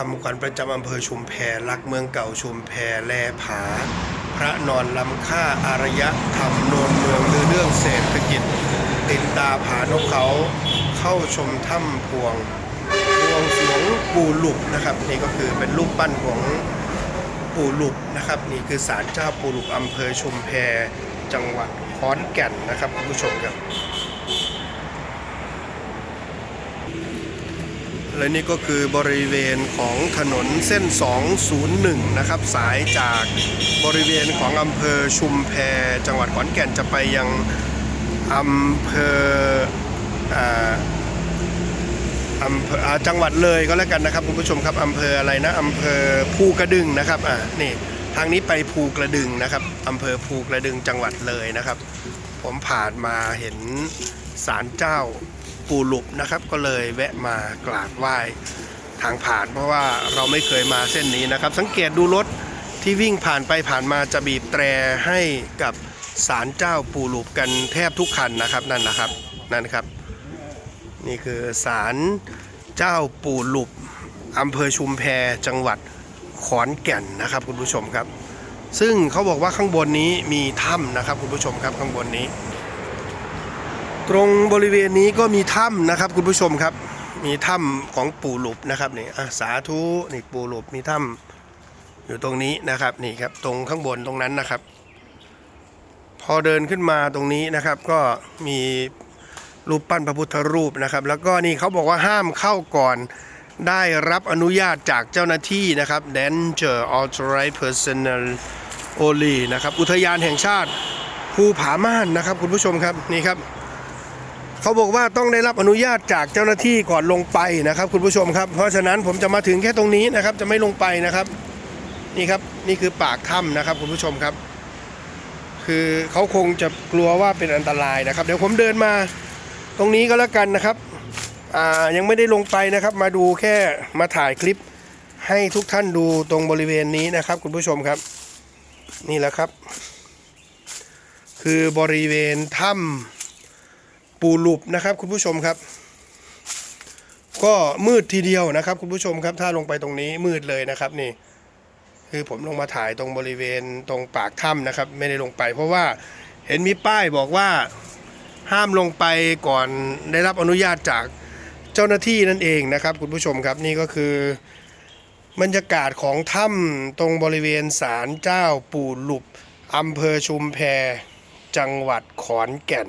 คำขวัญประจำอำเภอชุมแพรักเมืองเก่าชุมแพแลผา พระนอนลำค่าอารยะธรรมโนนเมืองลือเรื่องเศรษฐกิจ ติดตาผานกเขาเข้าชมถ้ำพวงพวงสวงปู่หลุบนะครับ นี่ก็คือเป็นรูปปั้นของปู่หลุบนะครับ นี่คือศาลเจ้าปู่หลุบอำเภอชุมแพจังหวัดขอนแก่นนะครับคุณผู้ชมครับ และนี่ก็คือบริเวณของถนนเส้น 201 นะครับ สายจากบริเวณของอำเภอชุมแพจังหวัดขอนแก่นจะไปยังอำเภออ่าอำเภอจังหวัดเลยก็แล้วกันนะครับคุณผู้ชมครับอำเภออะไรนะอำเภอภูกระดึงนะครับอ่านี่ทางนี้ไปภูกระดึงนะครับอำเภอภูกระดึงจังหวัดเลยนะครับ ผมผ่านมาเห็นศาลเจ้า ปู่หลุบนะครับ ก็เลยแวะมากราบไหว้ทางผ่าน เพราะว่าเราไม่เคยมาเส้นนี้นะครับ สังเกตดูรถที่วิ่งผ่านไปผ่านมาจะบีบแตรให้กับศาลเจ้าปู่หลุบกันแทบทุกคันนะครับนั่นนะครับนั่นครับ นี่คือศาลเจ้าปู่หลุบอำเภอชุมแพจังหวัดขอนแก่นนะครับคุณผู้ชมครับ ซึ่งเขาบอกว่าข้างบนนี้มีถ้ำนะครับคุณผู้ชมครับข้างบนนี้ ตรงบริเวณนี้ก็มีถ้ำนะครับคุณผู้ชมครับ มีถ้ำของปู่หลุบนะครับนี่อะสาธุนี่ปู่หลุบมีถ้ำอยู่ตรงนี้นะครับนี่ครับตรงข้างบนตรงนั้นนะครับ พอเดินขึ้นมาตรงนี้นะครับก็มีรูปปั้นพระพุทธรูปนะครับ แล้วก็นี่เขาบอกว่าห้ามเข้าก่อนได้รับอนุญาตจากเจ้าหน้าที่นะครับ Danger Authorized Personnel Only นะครับ อุทยานแห่งชาติภูผาม่านนะครับ คุณผู้ชมครับนี่ครับ เขาบอกว่าต้องได้รับอนุญาตจากเจ้าหน้าที่ก่อนลงไปนะครับ คุณผู้ชมครับ เพราะฉะนั้นผมจะมาถึงแค่ตรงนี้นะครับ จะไม่ลงไปนะครับ นี่ครับนี่คือปากถ้ำนะครับ คุณผู้ชมครับ คือเขาคงจะกลัวว่าเป็นอันตรายนะครับ เดี๋ยวผมเดินมาตรงนี้ก็แล้วกันนะครับยังไม่ได้ลงไปนะครับ มาดูแค่มาถ่ายคลิปให้ทุกท่านดูตรงบริเวณนี้นะครับ คุณผู้ชมครับ นี่แหละครับ คือบริเวณถ้ำ ปูหลุบนะครับ คุณผู้ชมครับ ก็มืดทีเดียวนะครับ คุณผู้ชมครับ ถ้าลงไปตรงนี้มืดเลยนะครับนี่ คือผมลงมาถ่ายตรงบริเวณตรงปากถ้ำนะครับ ไม่ได้ลงไป เพราะว่าเห็นมีป้ายบอกว่าห้ามลงไปก่อนได้รับอนุญาตจากเจ้าหน้าที่นั่นเองนะครับ คุณผู้ชมครับนี่ก็คือบรรยากาศของถ้ำตรงบริเวณศาลเจ้าปู่หลุบอำเภอชุมแพจังหวัดขอนแก่น